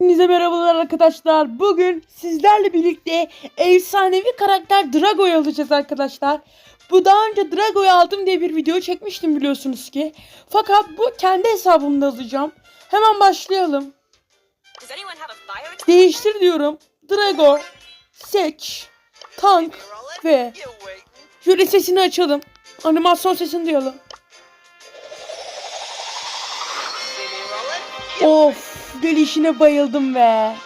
Hepinize merhabalar arkadaşlar. Bugün sizlerle birlikte efsanevi karakter Drago'yu alacağız arkadaşlar. Bu daha önce Drago'yu aldım diye bir video çekmiştim biliyorsunuz ki. Fakat bu kendi hesabımda alacağım. Hemen başlayalım. Değiştir diyorum. Drago, seç, tank ve şöyle sesini açalım. Animasyon sesini duyalım. Of gelişine bayıldım be.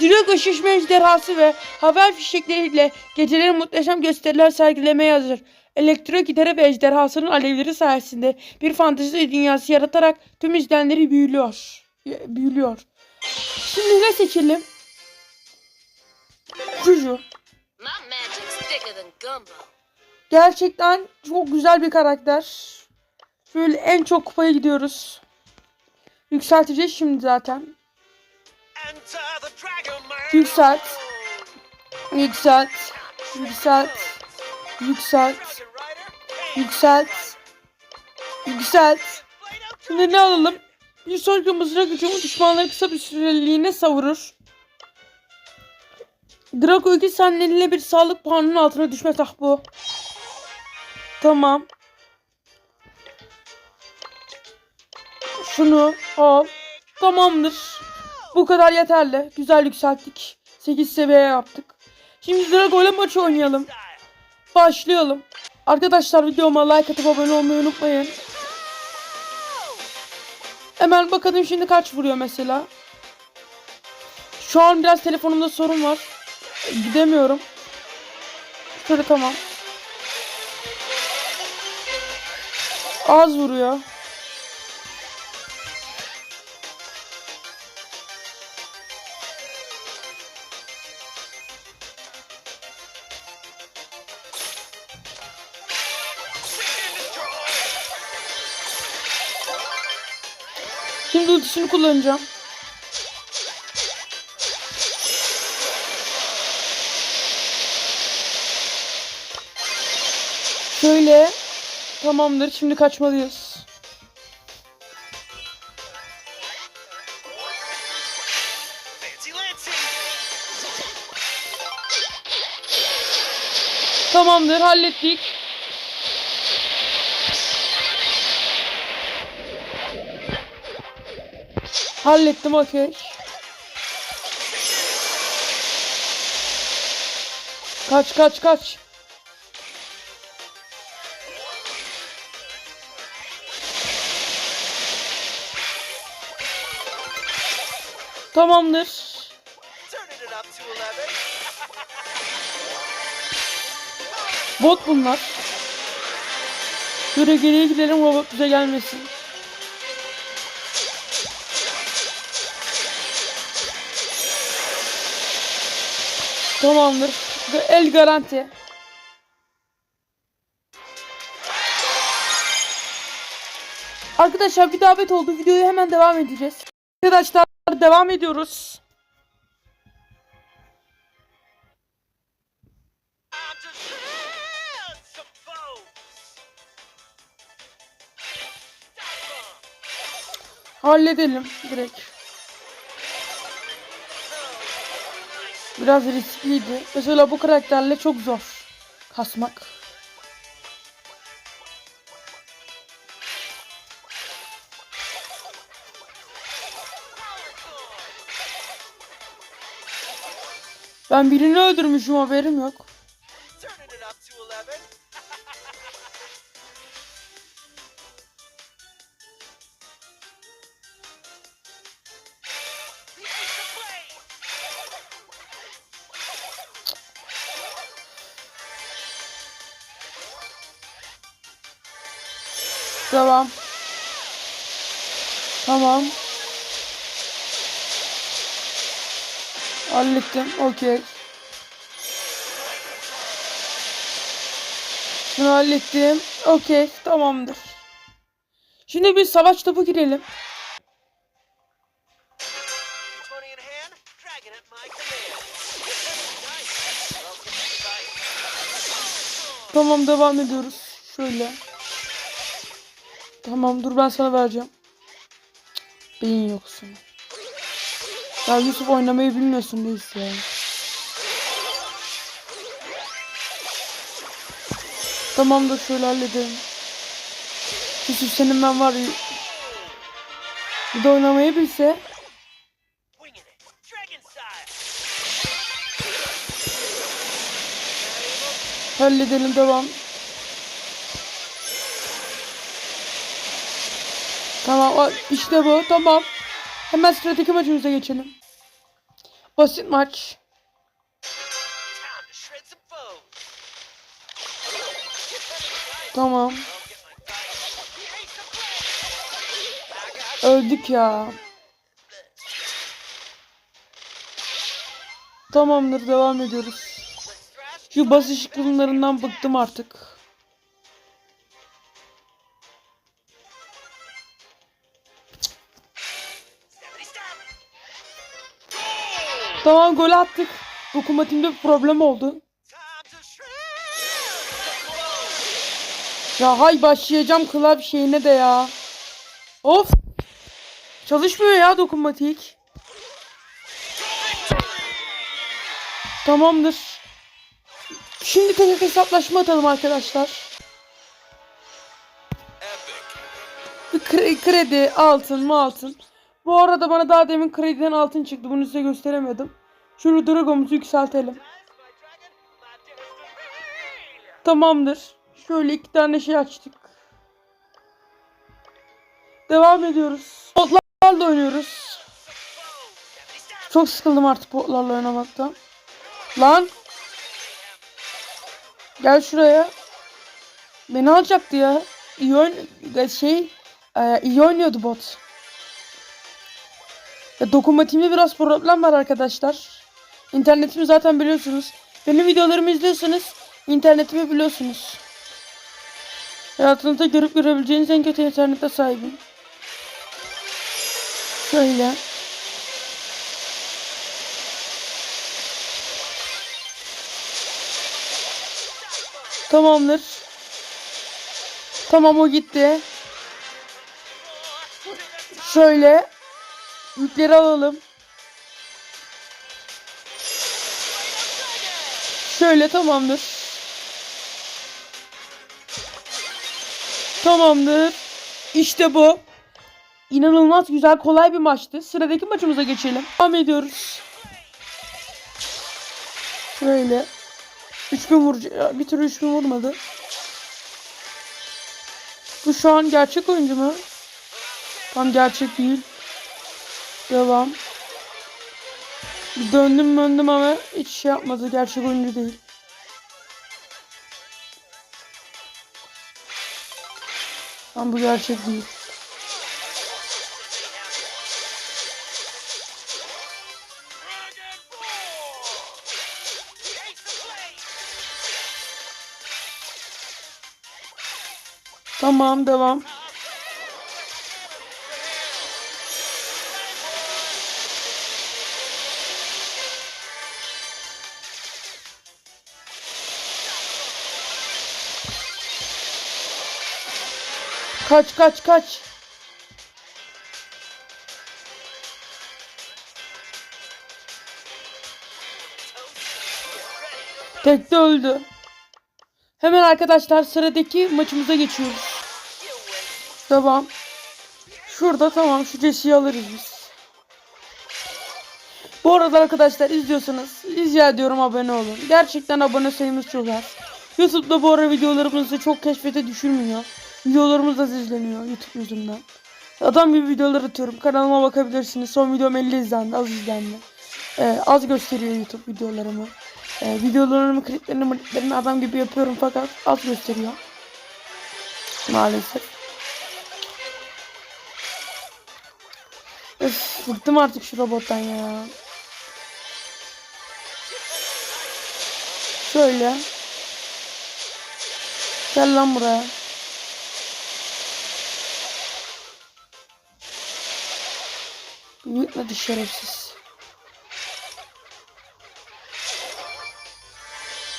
Drago şişme ejderhası ve haber fişekleriyle geceleri muhteşem gösteriler sergilemeye hazır. Elektro gideri ve ejderhasının alevleri sayesinde bir fantezi dünyası yaratarak tüm izleyenleri büyülüyor. Büyülüyor. Şimdi ne seçelim? Juju. Gerçekten çok güzel bir karakter. Şöyle en çok kupaya gidiyoruz. Yükselteceğiz şimdi zaten. Yükselt. Yükselt. Yükselt. Yükselt. Yükselt. Yükselt. Şimdi ne alalım? Bir sonraki mızrak gücümü düşmanları kısa bir süreliğine savurur. Draco 2 saniyeline bir sağlık puanının altına düşme tak bu. Tamam. Şunu al. Tamamdır. Bu kadar yeterli. Güzel yükselttik. 8 seviye yaptık. Şimdi Drago ile maç oynayalım. Başlayalım. Arkadaşlar videoma like atıp abone olmayı unutmayın. Hemen bakalım şimdi kaç vuruyor mesela. Şu an biraz telefonumda sorun var. Gidemiyorum. Şöyle tamam. Az vuruyor. Şimdi ultisini kullanacağım. Şöyle. Tamamdır. Şimdi kaçmalıyız. Tamamdır. Hallettik. Hallettim okey. Kaç kaç kaç. Tamamdır. Bot bunlar. Şöyle geriye gidelim robot bize gelmesin. Tamamdır. El garanti. Arkadaşlar bir davet oldu. Videoyu hemen devam edeceğiz. Arkadaşlar devam ediyoruz. Halledelim direkt. Biraz riskliydi. Mesela bu karakterle çok zor kasmak. Ben birini öldürmüşüm haberim yok. Devam. Tamam. Hallettim. Okey. Şunu hallettim. Okey. Tamamdır. Şimdi bir savaş topu girelim. Tamam devam ediyoruz. Şöyle. Tamam dur ben sana vereceğim. Beyin yoksun. Ya Yusuf oynamayı bilmiyorsun neyse ya. Tamam da şöyle halledelim. Yusuf senin ben var. Bir de oynamayı bilse. Halledelim devam. Tamam işte bu tamam. Hemen sıradaki maçımıza geçelim. Basit maç. Tamam. Öldük ya. Tamamdır devam ediyoruz. Şu basış kılımlarından bıktım artık. Tamam gol attık. Dokunmatimde bir problem oldu. Ya hay başlayacağım klavye şeyine de ya. Of. Çalışmıyor ya dokunmatik. Tamamdır. Şimdi tek hesaplaşma atalım arkadaşlar. Kredi, altın mı altın. Bu arada bana daha demin krediden altın çıktı. Bunu size gösteremedim. Şunu dragomuzu yükseltelim. Tamamdır. Şöyle iki tane şey açtık. Devam ediyoruz. Botlarla oynuyoruz. Çok sıkıldım artık botlarla oynamaktan. Lan. Gel şuraya. Beni alacaktı ya. İyi oyn şey e, iyi oynuyordu bot. Ya dokunmatimde biraz problem var arkadaşlar. İnternetimi zaten biliyorsunuz. Benim videolarımı izliyorsanız internetimi biliyorsunuz. Hayatınızda görüp görebileceğiniz en kötü internete sahibim. Şöyle. Tamamdır. Tamam o gitti. Şöyle. Yükleri alalım. Şöyle tamamdır. Tamamdır. İşte bu. İnanılmaz güzel kolay bir maçtı. Sıradaki maçımıza geçelim. Devam ediyoruz. Şöyle. 3000 vurucu. ya Bir türlü 3000 vurmadı. Bu şu an gerçek oyuncu mu? Tam gerçek değil. Devam. Döndüm döndüm ama hiç şey yapmadı. Gerçek oyuncu değil. Tam bu gerçek değil. Tamam devam. Kaç kaç kaç. Tekte öldü. Hemen arkadaşlar sıradaki maçımıza geçiyoruz. Tamam. Şurada tamam şu Jesse'yi alırız biz. Bu arada arkadaşlar izliyorsanız rica ediyorum abone olun. Gerçekten abone sayımız çok az. YouTube'da bu ara videolarımızı çok keşfete düşürmüyor. Videolarımız az izleniyor YouTube yüzünden. Adam gibi videolar atıyorum. Kanalıma bakabilirsiniz. Son videom 50 izlendi, az izlendi. Ee, az gösteriyor YouTube videolarımı. Ee, videolarımı, kliplerini, kliplerini adam gibi yapıyorum fakat az gösteriyor. Maalesef. Öf, bıktım artık şu robottan ya. Şöyle. Gel lan buraya. Yutmadı şerefsiz.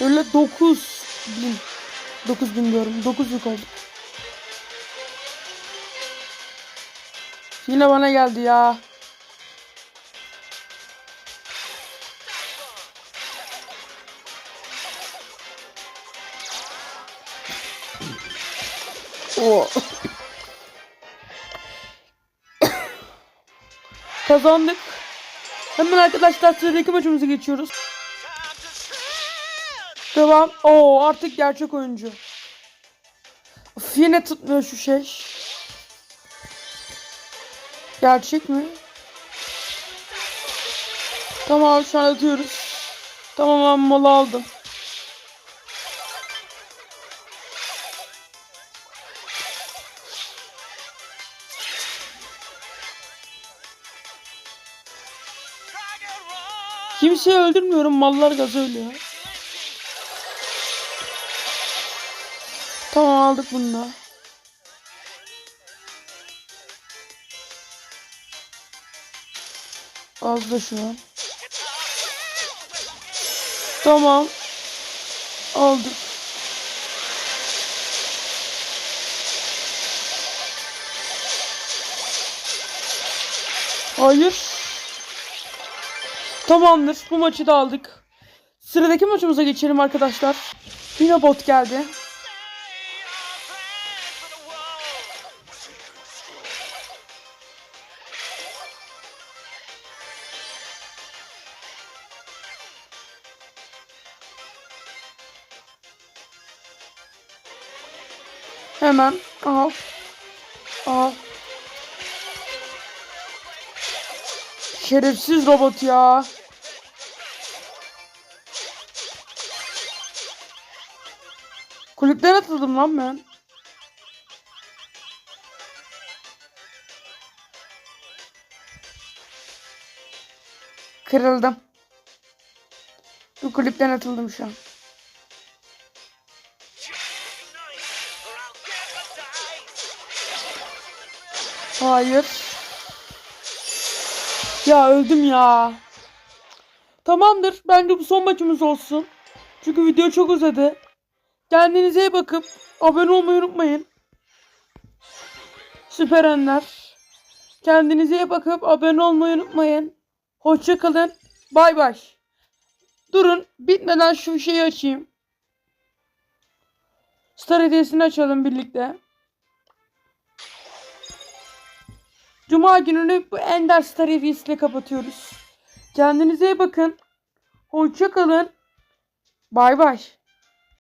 Öyle 9 bin. 9 bin diyorum. 9 yük oldu. Yine bana geldi ya. Oh. Kazandık. Hemen arkadaşlar sıradaki maçımıza geçiyoruz. Devam. Oo artık gerçek oyuncu. Of, yine tutmuyor şu şey. Gerçek mi? Tamam şu an atıyoruz. Tamam ben mola aldım. Kimseyi öldürmüyorum. Mallar gaz ölüyor. Tamam aldık bunu da. Az da şu an. Tamam. Aldık. Hayır. Tamamdır. Bu maçı da aldık. Sıradaki maçımıza geçelim arkadaşlar. Yine bot geldi. Hemen al. Al. Şerefsiz robot ya. Kulüpten atıldım lan ben. Kırıldım. Bu kulüpten atıldım şu an. Hayır. Ya öldüm ya. Tamamdır. Bence bu son maçımız olsun. Çünkü video çok uzadı. Kendinize iyi bakıp abone olmayı unutmayın. Süper Ender. Kendinize iyi bakıp abone olmayı unutmayın. Hoşça kalın. Bay bay. Durun bitmeden şu şeyi açayım. Star hediyesini açalım birlikte. Cuma gününü bu Ender Star hediyesiyle kapatıyoruz. Kendinize iyi bakın. Hoşça kalın. Bay bay.